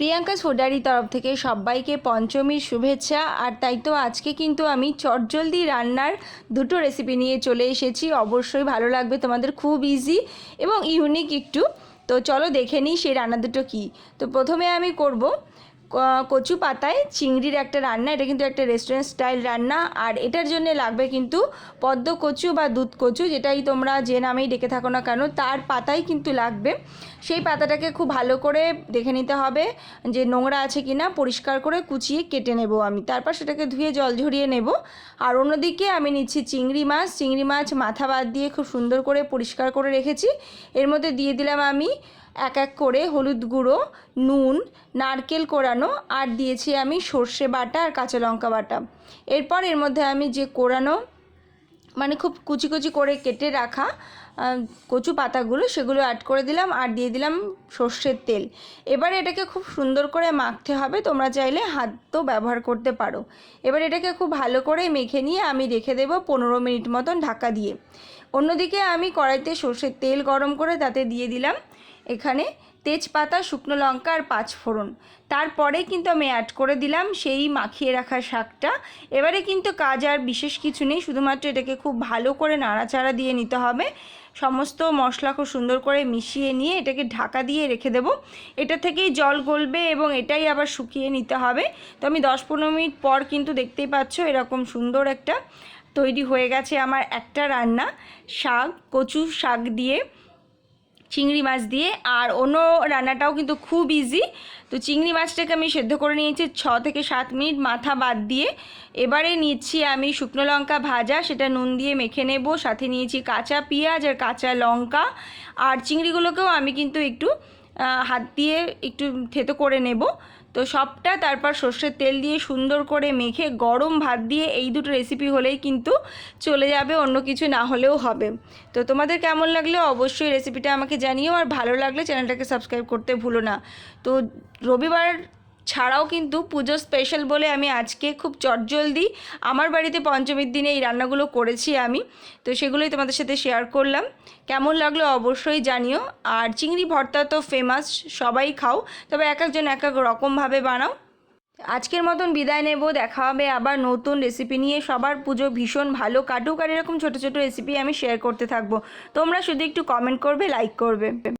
প্রিয়াঙ্কা সোডারির তরফ থেকে সবাইকে পঞ্চমীর শুভেচ্ছা। আর তাই তো আজকে কিন্তু আমি চটজলদি রান্নার দুটো রেসিপি নিয়ে চলে এসেছি। অবশ্যই ভালো লাগবে, তোমাদের খুব ইজি এবং ইউনিক একটু। তো চলো দেখে নিই সেই রান্না দুটো কী। তো প্রথমে আমি করব কচু পাতায় চিংড়ির একটা রান্না, এটা কিন্তু একটা রেস্টুরেন্ট স্টাইল রান্না, আর এটার জন্য লাগবে কিন্তু পদ্ম কচু বা দুধ কচু, যেটাই তোমরা যে নামেই ডেকে থাকো না কেন, তার পাতাই কিন্তু লাগবে। সেই পাতাটাকে খুব ভালো করে দেখে নিতে হবে যে নোংরা আছে কি না পরিষ্কার করে কুচিয়ে কেটে নেব আমি। তারপর সেটাকে ধুয়ে জল ঝরিয়ে নেব। আর অন্যদিকে আমি নিচ্ছি চিংড়ি মাছ। চিংড়ি মাছ মাথা বাদ দিয়ে খুব সুন্দর করে পরিষ্কার করে রেখেছি। এর মধ্যে দিয়ে দিলাম আমি এক এক করে হলুদ গুঁড়ো, নুন, নারকেল কোরানো আর দিয়েছি আমি সর্ষে বাটা আর কাঁচা লঙ্কা বাটা। এরপর এর মধ্যে আমি যে কোরানো মানে খুব কুচি কুচি করে কেটে রাখা কচু পাতাগুলো, সেগুলো অ্যাড করে দিলাম আর দিয়ে দিলাম সর্ষের তেল। এবার এটাকে খুব সুন্দর করে মাখতে হবে, তোমরা চাইলে হাত তো ব্যবহার করতে পারো। এবার এটাকে খুব ভালো করে মেখে নিয়ে আমি রেখে দেবো পনেরো মিনিট মতন ঢাকা দিয়ে। অন্যদিকে আমি কড়াইতে সর্ষের তেল গরম করে তাতে দিয়ে দিলাম এখানে তেজপাতা, শুকনো লঙ্কা আর পাঁচ ফোড়ন। তারপরে কিন্তু আমি অ্যাড করে দিলাম সেই মাখিয়ে রাখা শাকটা। এবারে কিন্তু কাজ আর বিশেষ কিছু নেই, শুধুমাত্র এটাকে খুব ভালো করে নাড়াচাড়া দিয়ে নিতে হবে। সমস্ত মশলা খুব সুন্দর করে মিশিয়ে নিয়ে এটাকে ঢাকা দিয়ে রেখে দেবো। এটা থেকেই জল গলবে এবং এটাই আবার শুকিয়ে নিতে হবে। তো আমি দশ পনেরো মিনিট পর কিন্তু দেখতেই পাচ্ছ এরকম সুন্দর একটা তৈরি হয়ে গেছে আমার একটা রান্না। শাক, কচু শাক দিয়ে চিংড়ি মাছ দিয়ে। আর অন্য রান্নাটাও কিন্তু খুব ইজি তো চিংড়ি মাছটাকে আমি সেদ্ধ করে নিয়েছি ছ থেকে সাত মিনিট মাথা বাদ দিয়ে। এবারে নিচ্ছি আমি শুকনো লঙ্কা ভাজা, সেটা নুন দিয়ে মেখে নেব। সাথে নিয়েছি কাঁচা পেঁয়াজ আর কাঁচা লঙ্কা। আর চিংড়িগুলোকেও আমি কিন্তু একটু হাত দিয়ে একটু থেতো করে নেব। তো সবটা তারপর সর্ষের তেল দিয়ে সুন্দর করে মেখে গরম ভাত দিয়ে এই দুটো রেসিপি হলেই কিন্তু চলে যাবে, অন্য কিছু না হলেও হবে। তো তোমাদের কেমন লাগল অবশ্যই রেসিপিটা আমাকে জানিও, আর ভালো লাগলে চ্যানেলটাকে সাবস্ক্রাইব করতে ভুলো না। তো রবিবার ছাড়াও কিন্তু পুজো স্পেশাল বলে আমি আজকে খুব চটজলদি আমার বাড়িতে পঞ্চমীর দিনে এই রান্নাগুলো করেছি আমি। তো সেগুলোই তোমাদের সাথে শেয়ার করলাম। কেমন লাগল অবশ্যই জানিও। আর চিংড়ি ভর্তা তো ফেমাস সবাই খাও। তবে এক একজন এক এক রকমভাবে বানাও। আজকের মতন বিদায় নেব। দেখা হবে আবার নতুন রেসিপি নিয়ে। সবার পুজো ভীষণ ভালো কাটুক। আর এরকম ছোটো ছোটো রেসিপি আমি শেয়ার করতে থাকব। তোমরা শুধু একটু কমেন্ট করবে লাইক করবে।